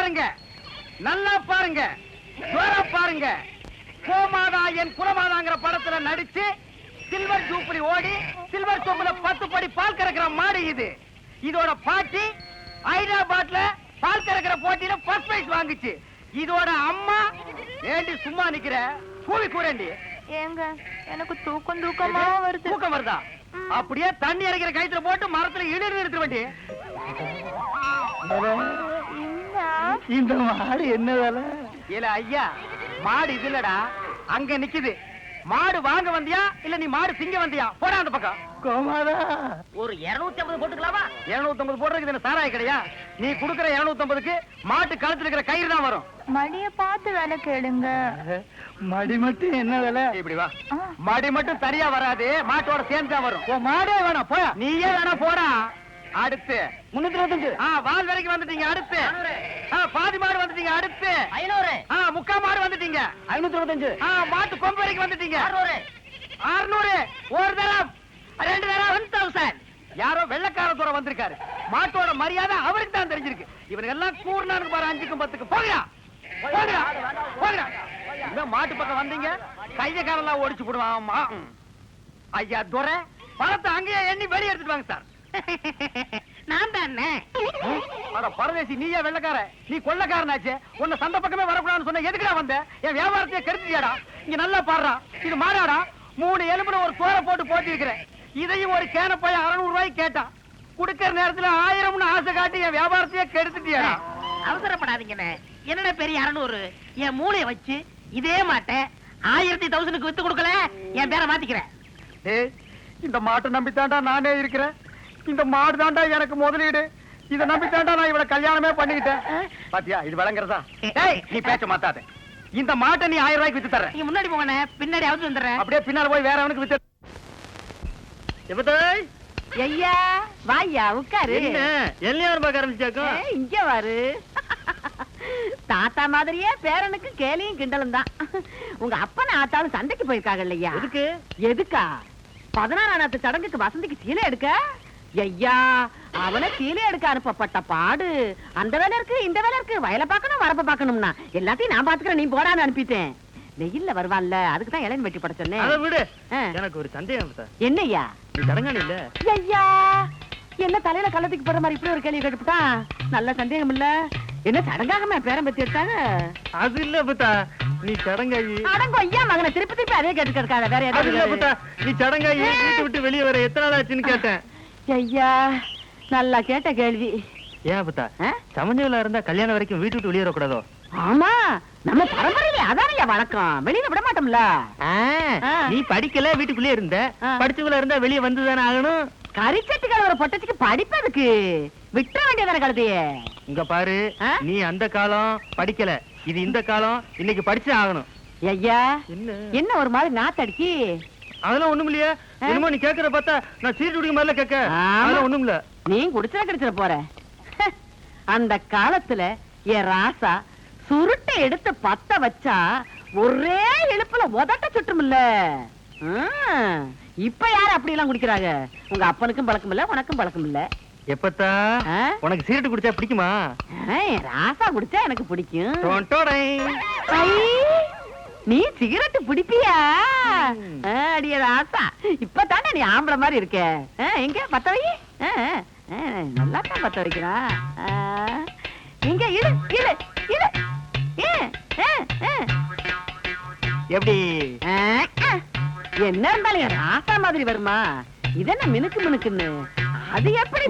பாருங்க. நல்லா பாருங்க. ஜோர பாருங்க. கோமாதா என் குலமாதாங்கிற படத்துல நடிச்சு சில்வர் ஜூப்ளி ஓடி சில்வர் சொம்புல பத்து படி பால் கறக்கிற மாடு இது. இதோட பாட்டி ஹைதராபாத்ல பால் கறக்கிற போட்டியில ஃபர்ஸ்ட் பிரைஸ் வாங்குச்சு. இதோட அம்மா ஏண்டி சும்மா நிக்கிற? கூவி கூறண்டி. ஏங்க எனக்கு தூக்கம் தூக்கமா வருது. தூக்கம் வருதா? அப்படியே தண்ணி இறக்கிற கயித்துல போட்டு மரத்துல இடிந்து நிறுத்த வேண்டி என்ன இந்த மாடு என்ன வேலை? இல்ல ஐயா மாடு இது இல்லடா. அங்க நிக்குது. மாடு வாங்க வந்தியா? இல்ல நீ மாடு திங்க வந்தியா? போடா அந்த பக்கம். கோமாதா. ஒரு 250 போட்டுக்கலாமா? 250 போடுறதுக்கு என்ன சாராய கிடையா? நீ குடுக்குற 250க்கு மாட்டு கழுத்துல இருக்கிற கயிறு தான் வரும். மடிய பார்த்து வேலை கேளுங்க. மடி மட்டும் என்ன வேலை? இப்படி வா. மடி மட்டும் சரியா வராது மாட்டோட சேர்ந்து தான் வரும். மாடே வேணாம் போயா. நீயே வேணா போடா. அடுத்து. முன்னூத்தி இருபத்தஞ்சு. ஆ வால் வரைக்கும் வந்துட்டீங்க அடுத்து. பாதி மாடு வந்துட்டீங்க அடுத்து. ஐநூறு. ஆ முக்கா மாடு வந்துட்டீங்க. ஐநூத்தி இருபத்தஞ்சு. ஆ மாட்டு கொம்பு வரைக்கும் வந்துட்டீங்க. அறுநூறு. ஒரு தரம். ரெண்டு தரம். ஒன் தௌசண்ட் யாரோ வெள்ளக்கார தூரம் வந்திருக்காரு. மாட்டோட மரியாதை அவருக்கு தான் தெரிஞ்சிருக்கு. இவனுக்கு எல்லாம் கூர்னானுக்கு பாரு அஞ்சுக்கும் பத்துக்கு போகிறா போகிறா போகிறா இந்த மாட்டு பக்கம் வந்தீங்க? கைய காலெல்லாம் ஒடிச்சு போடுவான். ஐயா துரை பணத்தை அங்கேயே எண்ணி வெளியே எடுத்துட்டு வாங்க சார். நான் தானே? அட பரதேசி நீயே வெள்ளக்கார. நீ கொள்ளக்காரனாச்சே. உன்னை சந்த பக்கமே வரக்கூடாதுன்னு சொன்ன எதுக்குடா வந்த? என் வியாபாரத்தையே கெடுத்துட்டியாடா. இங்க நல்லா பாடுறா. இது மாடாடா. மூணு எலும்புல ஒரு தோரை போட்டு போட்டி இருக்கிறேன் இதையும் ஒரு கேன போய் அறுநூறு ரூபாய்க்கு கேட்டான். குடுக்கற நேரத்துல ஆயிரம்னு ஆசை காட்டி என் வியாபாரத்தையே கெடுத்துட்டியாடா. அவசரப்படாதீங்கண்ணே. என்னடா பெரிய அறநூறு? என் மூளைய வச்சு இதே மாட்டேன் ஆயிரத்தி தௌசண்ட்க்கு வித்து கொடுக்கல? என் பேரை மாத்திக்கிறேன். இந்த மாட்டை நம்பித்தாண்டா நானே இருக்கிறேன். இந்த மாடு தாண்டா எனக்கு முதலீடு. இத நம்பித்தாண்டா நான் இவள கல்யாணமே பண்ணிக்கிட்டேன். பாத்தியா இது விளங்குறதா? நீ பேச்ச மாத்தாத. இந்த மாட்டை நீ ஆயிரம் ரூபாய்க்கு வித்து தர்றேன். நீங்க முன்னாடி போங்கண்ணே பின்னாடி அவுத்து வந்துடுறேன். அப்படியே பின்னால போய் வேற அவனுக்கு வித்து. எப்பதாய் ஐயா வாயா உட்காரு. பார்க்க ஏய், இங்க வாரு. தாத்தா மாதிரியே பேரனுக்கு கேலியும் கிண்டலும் தான். உங்க அப்பன ஆத்தாலும் சண்டைக்கு போயிருக்காங்க இல்லையா? எதுக்கு? எதுக்கா? பதினாறாம் சடங்குக்கு வசந்திக்கு சீலை எடுக்க? ஐயா அவனை சீலை எடுக்க அனுப்பப்பட்ட பாடு. அந்த வேலை இருக்கு இந்த வேலை இருக்கு. வயலை பார்க்கணும் வரப்ப பார்க்கணும்னா. எல்லாத்தையும் நான் பாத்துக்கிறேன் நீ போடான்னு அனுப்பிட்டேன். வெயில்ல வருவான்ல அதுக்கு தான் வெட்டி பட சொன்னேன். விடு. எனக்கு ஒரு சந்தேகம் என்னய்யா? நீ தடங்கானி இல்ல. ஐயா என்ன தலையில கள்ளத்துக்கு போற மாதிரி இப்படி ஒரு கேள்வி கேட்டுப்புட்டான் நல்ல சந்தேகம் இல்ல. என்ன சடங்காகமா பேரம் பத்தி எடுத்தாங்க? அது இல்ல புத்தா. நீ சடங்காயி. அடங்கோ ஐயா மகனை திருப்பி திருப்பி அதே கேட்டு கிடக்காத வேற ஏதாவது நீ சடங்காயி வீட்டு விட்டு வெளியே வர எத்தனை நாள் ஆச்சுன்னு கேட்டேன். ஐயா நல்லா கேட்ட கேள்வி. ஏன் புத்தா ஆ? சமஞ்சல இருந்தா கல்யாணம் வரைக்கும் வீட்டு விட்டு வெளியே வரக்கூடாதோ? ஆமா நம்ம பரம்பரையில அதானயா வழக்கம். வெளியில விட மாட்டோம்ல. நீ படிக்கல வீட்டுக்குள்ளே இருந்த. ஆ. படிச்சவங்கள இருந்தா வெளியே வந்துதானே ஆகணும்? கரிச்சட்டுகள் ஒரு பொட்டச்சுக்கு படிப்பதுக்கு விட்ட வேண்டியதான கழுதையே. இங்க பாரு? நீ அந்த காலம் படிக்கல. இது இந்த காலம் இன்னைக்கு படிச்சு ஆகணும். ஐயா என்ன? என்ன ஒரு மாதிரி நாத்தடிக்கி? அதெல்லாம் ஒண்ணும் இல்லையா? என்னமோ நீ கேக்குற பார்த்தா நான் சீட்டு குடிக்க மாதிரில கேட்க. அதெல்லாம் ஒண்ணும் இல்ல நீ குடிச்சா கிடைச்சிட போற. அந்த காலத்துல என் ராசா சுருட்டை எடுத்து பத்த வச்சா ஒரே இழுப்புல உதட்ட சுட்டுமில்ல ம், இப்ப யாரு அப்படி எல்லாம் குடிக்கிறாங்க? உங்க அப்பனுக்கும் பழக்கம் இல்ல உனக்கும் பழக்கம் இல்ல எப்பத்தா? உனக்கு சீரட்டு குடிச்சா பிடிக்குமா? ராசா குடிச்சா எனக்கு பிடிக்கும். நீ சிகரெட் பிடிப்பியா? ராசா இப்பதானே நீ ஆம்பளை மாதிரி இருக்க. எங்க? பத்த வை. நல்லா தான் பத்த வைக்கிறா. இங்க ஏ, ஆ, ஆ. எப்படி. என்ன இருந்தாலும் ராசா மாதிரி வருமா? இதென்ன மினுக்கு மினுக்குன்னு. அது எப்படி.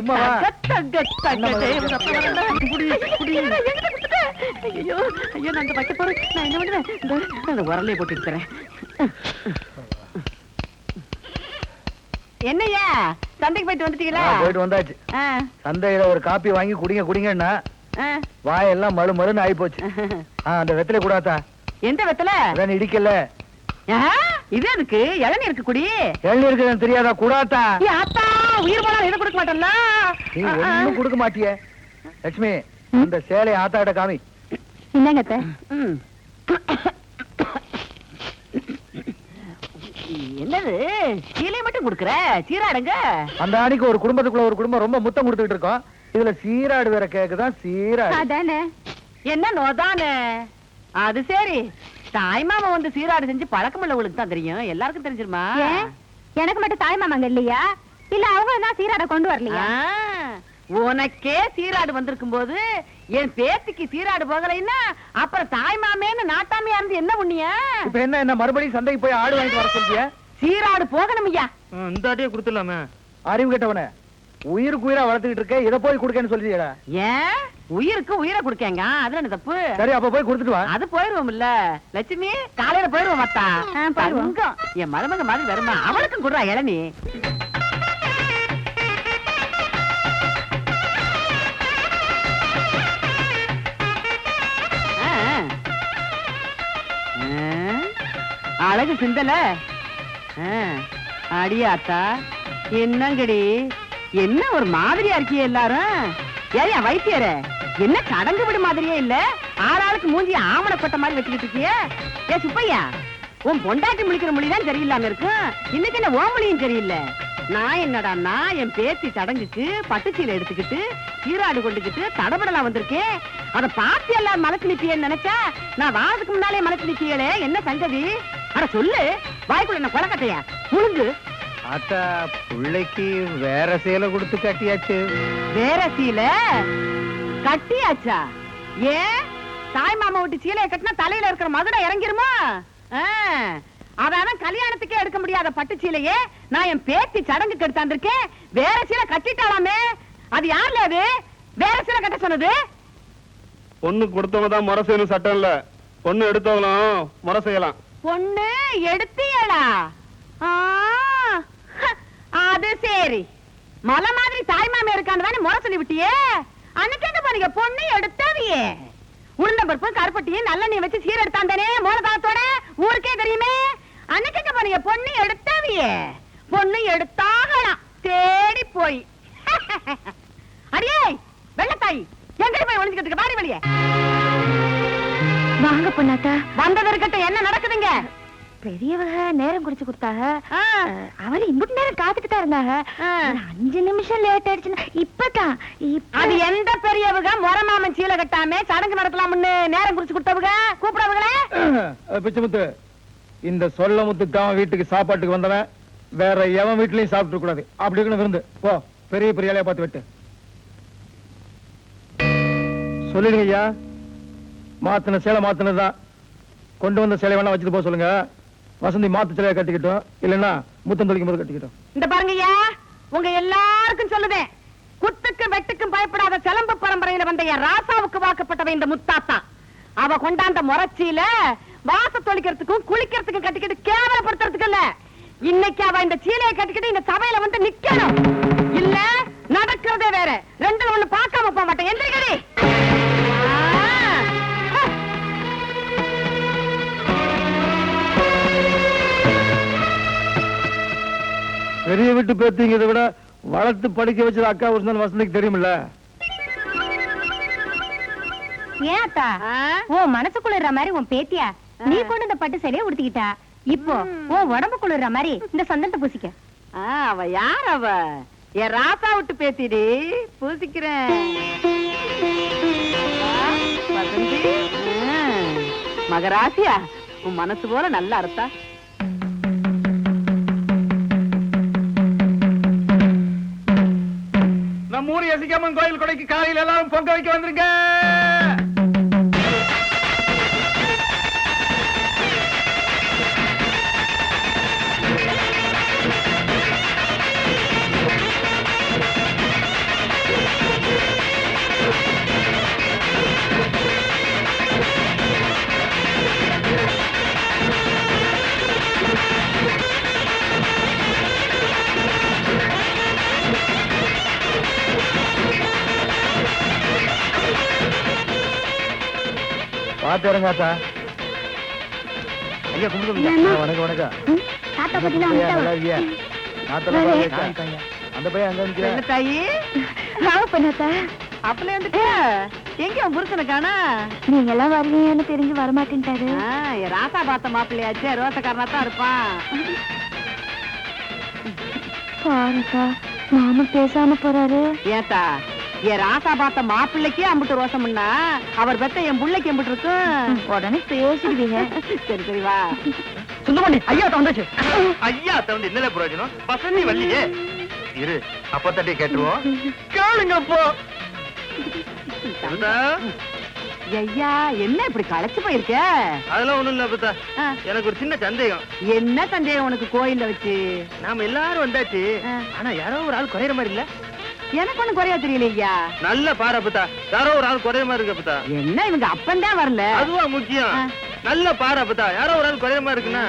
ஐயோ? ஐயோ நான் அந்த வைக்க போறேன். நான் என்ன பண்ணுவேன்? அந்த உரலையை போட்டு தரேன் என்னய்யா? சந்தைக்கு போயிட்டு வந்துட்டீங்களா? போயிட்டு வந்தாச்சு. சந்தையில ஒரு காப்பி வாங்கி குடிங்க குடிங்கன்னா. வாயெல்லாம் மழு மழுன்னு ஆயி போச்சு அந்த வெத்தலை கூடாதா? எந்த வெத்தல? அதான் இடிக்கல இது எதுக்கு? இளநீ இருக்கு குடி. எள்ளி இருக்குதுன்னு தெரியாதா? ஆத்தா உயிர் போனா எதை கொடுக்க மாட்டோம்ல நீ ஒண்ணும் கொடுக்க மாட்டியே. லட்சுமி இந்த சேலை ஆத்தாட்ட காமி. என்னங்க என்னது? சீலை மட்டும் குடுக்குற? சீராடுங்க. அந்த அன்னைக்கு ஒரு குடும்பத்துக்குள்ள ஒரு குடும்பம் ரொம்ப முத்தம் கொடுத்துட்டு இருக்கோம். இதுல சீராடு வேற கேக்குதான் சீராடு. அதானே? என்ன நோதானே? அது சரி. தாய் மாமா வந்து சீராடு செஞ்சு பழக்கம் உள்ளவங்களுக்கு தான் தெரியும். எல்லாருக்கும் தெரிஞ்சிருமா? எனக்கு மட்டும் தாய் மாமாங்க இல்லையா? இல்ல அவங்க தான் சீராட கொண்டு வரலையா? உனக்கே சீராடு வந்திருக்கும் போது என் பேத்திக்கு சீராடு போகலைன்னா அப்புறம் தாய் மாமேன்னு நாட்டாமையா இருந்து என்ன உண்ணிய? இப்ப என்ன என்ன மறுபடியும் சந்தைக்கு போய் ஆடு வாங்கிட்டு வர சொல்றிய? சீராடு போகணும் ஐயா. இந்த ஆட்டையே கொடுத்துடலாமே. அறிவு கெட்டவனே உயிருக்கு உயிரா வளர்த்துக்கிட்டு இருக்க இதை போய் கொடுக்கன்னு சொல்லியடா ஏன் உயிருக்கு உயிரை கொடுக்கேங்க. அதுல என்ன தப்பு? சரி அப்ப போய் கொடுத்துட்டு வா. அது போயிருவோம் இல்ல லட்சுமி காலையில போயிருவோம் மத்தா போயிருவோம். என் மருமக மாதிரி வருமா? அவளுக்கும் குடுறா இளநீ. அழகு சிந்தல. அடியாத்தா என்னங்கடி? என்ன ஒரு மாதிரியா இருக்கியே எல்லாரும்? ஏரியா வைத்தியர? என்ன சடங்கு விடு மாதிரியே இல்ல? ஆறாளுக்கு மூஞ்சி ஆமண கொட்ட மாதிரி வச்சுக்கிட்டு இருக்கியே? ஏ சுப்பையா உன் பொண்டாட்டி முழிக்கிற மொழிதான் சரியில்லாம இருக்கும் இன்னைக்கு என்ன ஓ மொழியும் சரியில்லை? நான் என்னடான்னா என் பேத்தி சடங்குக்கு பட்டுச்சீலை எடுத்துக்கிட்டு சீராடு கொண்டுக்கிட்டு தடபடலாம் வந்திருக்கேன் அதை பார்த்து எல்லாரும் மனசு நிற்பியன்னு நினைச்சா நான் வாரத்துக்கு முன்னாலே மனசு நிப்பியலே என்ன சங்கதி? அட சொல்லு. வாய்க்குள்ள என்ன கொலக்கட்டையா முழுங்கு ஆத்தா பிள்ளைக்கு வேற சேலை கொடுத்து கட்டியாச்சு. வேற சீலை? கட்டியாச்சா? ஏன்? தாய் மாமா விட்டு சீலையை கட்டினா தலையில இருக்கிற மகுடம் இறங்கிருமா? அதான் கல்யாணத்துக்கே எடுக்க முடியாத பட்டு சீலையே நான் என் பேத்தி சடங்குக்கு எடுத்தாந்திருக்கேன் வேற சீலை கட்டிட்டாலாமே அது யார்ல அது? வேற சீலை கட்ட சொன்னது? பொண்ணு கொடுத்தவங்க தான் முறை செய்யணும் சட்டம் இல்ல பொண்ணு எடுத்தவங்களும் முறை செய்யலாம். பொண்ணு எடுத்தியடா. அது சரி. மலை மாதிரி தாய் மாமே இருக்கான்னு தானே முறை சொல்லி விட்டியே அன்னைக்கு எங்க போனீங்க? பொண்ணு எடுத்தாவியே. உளுந்த பருப்பு கருப்பட்டியும் நல்லெண்ணெய் வச்சு சீர் எடுத்தாந்தானே மூலதனத்தோட ஊருக்கே தெரியுமே. அன்னைக்கு எங்க போனீங்க? பொண்ணு எடுத்தாவியே. பொண்ணு எடுத்தாகலாம். தேடி போய். அடியே வெள்ளத்தாய் எங்க போய் ஒளிஞ்சுக்கிட்டு வாடி வெளியே. வாங்க பொண்ணாத்தா வந்தது இருக்கட்டும் என்ன நடக்குதுங்க? பெரியவங்க நேரம் குடிச்சு கொடுத்தாங்க. அவரு இம்புட்டு நேரம் காத்துக்கிட்டா இருந்தாங்க அஞ்சு நிமிஷம் லேட் ஆயிடுச்சுன்னா இப்பதான் இப்ப. அது எந்த பெரியவங்க முறமாமன் சீலை கட்டாம சடங்கு நடத்தலாம்னு நேரம் குறிச்சு கொடுத்தவங்க கூப்பிடவங்களே. பிச்சமுத்து இந்த சொல்ல முத்துக்காம வீட்டுக்கு சாப்பாட்டுக்கு வந்தவன். வேற எவன் வீட்லயும் சாப்பிட்டு கூடாது. அப்படி இருக்கணும் விருந்து. போ பெரிய பெரிய இலையா பார்த்து வெட்டு. சொல்லிடுங்க ஐயா. மாத்தின சேலை மாத்தினதுதான். கொண்டு வந்த சேலை வேணா வச்சுட்டு போக சொல்லுங்க. வசந்தி மாத்து சிலையை கட்டிக்கிட்டோம். இல்லைன்னா முத்தம் தொலைக்கும் போது கட்டிக்கிட்டோம். இந்த பாருங்கய்யா உங்க எல்லாருக்கும் சொல்லுதேன். குத்துக்கும் வெட்டுக்கும் பயப்படாத சிலம்பு பரம்பரையில வந்த என் ராசாவுக்கு வாக்கப்பட்டவை இந்த முத்தாத்தா. அவ கொண்டாந்த முறைச்சியில வாச தொளிக்கிறதுக்கும் குளிக்கிறதுக்கும் கட்டிக்கிட்டு கேவலப்படுத்துறதுக்கு இல்ல. இன்னைக்கு அவ இந்த சீலையை கட்டிக்கிட்டு இந்த சபையில வந்து நிக்கணும். இல்ல நடக்கிறதே வேற. ரெண்டுல ஒண்ணு பார்க்காம போக மாட்டேன். எந்திரிக்கடி. பெரிய வீட்டு பேத்திங்கிறத விட வளர்த்து படிக்க வச்சது அக்கா ஒரு வசந்திக்கு தெரியுமில்ல? ஏன் அத்தா? ஆ? உன் மனசு குளிர்ற மாதிரி உன் பேத்தியா? நீ கொண்டு இந்த பட்டு சேலையை உடுத்திக்கிட்டா? இப்போ உன் உடம்பு குளிர்ற மாதிரி இந்த சந்தனத்தை பூசிக்க. ஆ, அவ யார் அவ? என் ராசா விட்டு பேத்திடி பூசிக்கிறேன். மகராசியா? உன் மனசு போல நல்ல அர்த்தா கோயில் கொடைக்கு காலையில் எல்லாரும் பொங்க வைக்க வந்துருங்க. பாத்து இறங்காத்தா ஐயா கும்பிடுங்க வணக்கம் வணக்கம். ம், தாத்தா பத்தி ஐயா, நல்லா இருக்கியா? நாத்தெல்லாம் வரேன். பாரு, ஐயா. அந்த பையன் அங்க நிக்கிறேன் என்ன தாயி? வாங்க பொண்ணாத்தா. அப்பல வந்துட்டு. எங்க உன் புருஷனை காணா? நீங்க எல்லாம் வருவீங்கன்னு தெரிஞ்சு வரமாட்டேன்ட்டாரு. ராசா பார்த்த மாப்பிள்ளையாச்சே ரோசக்காரனா தான் இருப்பான். பாருக்கா மாமா பேசாம போறாரு. ஏத்தா என் ராசா பார்த்த மாப்பிள்ளைக்கே அம்பிட்டு ரோசம்னா அவர் பெத்த என் புள்ளைக்கு அம்பிட்டு இருக்கும். உடனே பேசிடுவீங்க. சரி சரி வா. சுந்தரமணி ஐயா தந்தாச்சு ஐயா தந்து என்னல பிரயோஜனம்? வசந்தி வள்ளியே. இரு அப்ப தட்டி கேட்டுருவோம் கேளுங்க அப்போ. ஐயா என்ன இப்படி களைச்சு போயிருக்க? அதெல்லாம் ஒண்ணும் இல்ல அப்பத்தா. ஆ. எனக்கு ஒரு சின்ன சந்தேகம். என்ன சந்தேகம் உனக்கு கோயில்ல வச்சு? நாம எல்லாரும் வந்தாச்சு. ஆனா யாரோ ஒரு ஆள் குறையிற மாதிரி இல்ல. எனக்கு ஒண்ணு குறையா தெரியலையா? நல்ல பாரு யாரோ ஒரு ஆள் குறையிற மாதிரி இருக்கு அப்பத்தா என்ன இவங்க அப்பந்தான் வரல? அதுவா முக்கியம். நல்ல பாரு யாரோ ஒரு ஆள் குறையிற மாதிரி இருக்குன்னா?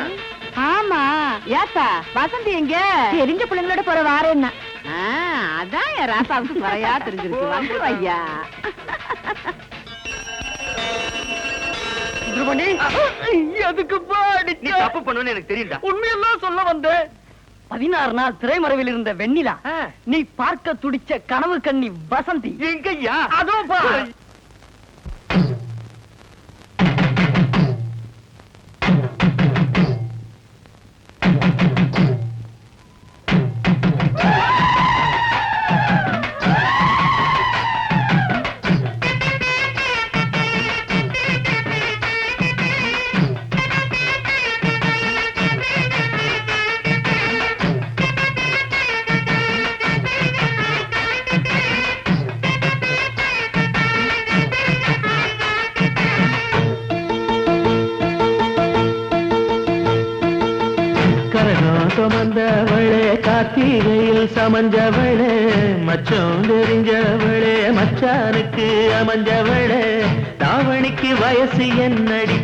ஆமா. ஏத்தா வசந்தி எங்க? தெரிஞ்ச பிள்ளைங்களோட போற வாரேன்னா. ஆ, அதான் என் ராசாவுக்கு குறையா தெரிஞ்சிருக்கு. வந்துரு ஐயா. எதுக்கு நீ தப்பு பண்ணுவேன்னு எனக்கு தெரியும்டா. உண்மையெல்லாம் சொல்ல வந்தேன். பதினாறு நாள் திரைமறைவில் இருந்த வெண்ணிலா நீ பார்க்க துடிச்ச கனவு கண்ணி வசந்தி. எங்கய்யா? அதோ சுமந்தவளே கார்த்திகையில் சமஞ்சவளே மச்சம் தெரிஞ்சவளே மச்சானுக்கு அமைஞ்சவளே தாவணிக்கு வயசு என்னடி?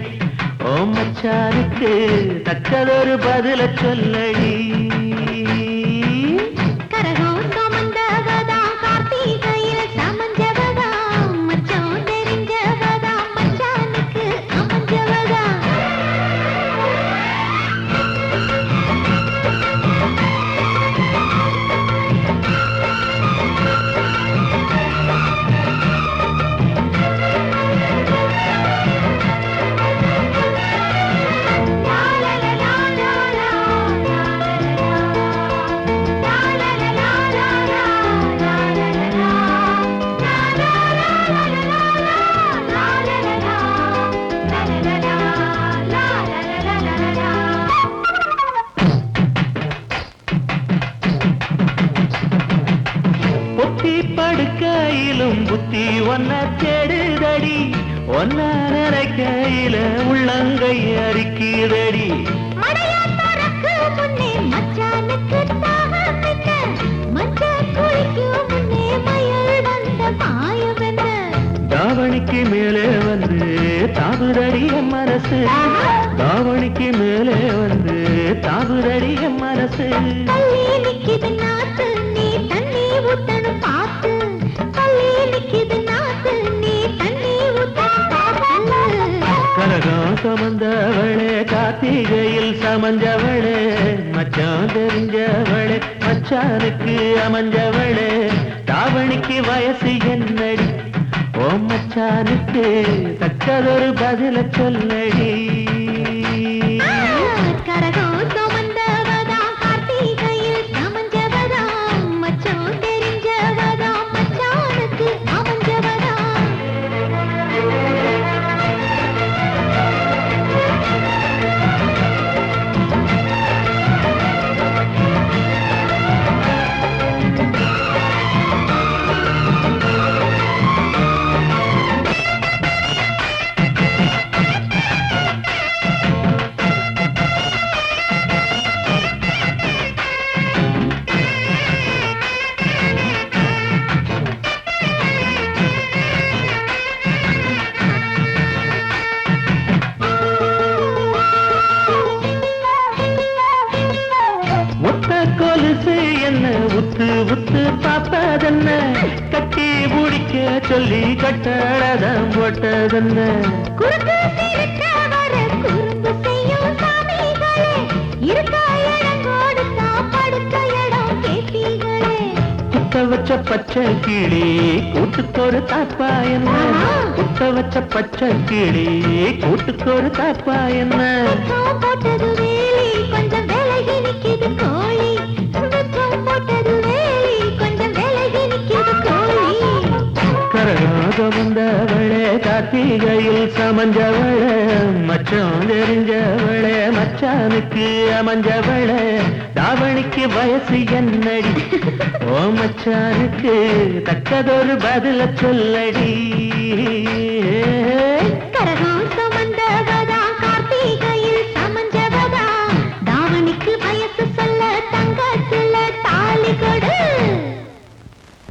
ஓ மச்சானுக்கு தக்கதொரு பதில சொல்லடி. புத்தி ஒன்ன தேடுதடி ஒன்ன நினைக்கையில உள்ளங்கை அரிக்குதடி? தாவணிக்கு மேலே வந்து தாவுதடி என் மனசு தாவணிக்கு மேலே வந்து தாவுதடி என் மனசு நீ தண்ணி ஊத்தணும். சுமந்தவளே காத்திகையில் சமஞ்சவளே மச்சான் தெரிஞ்சவளே மச்சானுக்கு அமைஞ்சவளே தாவணிக்கு வயசு என்னடி? ஓ மச்சானுக்கு தக்கதொரு பதில சொல்லடி. படுக்க இடம் கேட்டீங்களே. குத்த வச்ச பச்சை கிளி கூட்டுக்கொரு தாப்பா என்ன? குத்த வச்ச பச்சை கிளி கூட்டுக்கொரு தாப்பா என்ன? மார்க்கம் கார்த்திகையில் சமஞ்சவளே மச்சம் தெரிஞ்சவளே மச்சானுக்கு அமைஞ்சவளே தாவணிக்கு வயசு என்னடி? ஓ மச்சானுக்கு தக்கதொரு பதில சொல்லடி.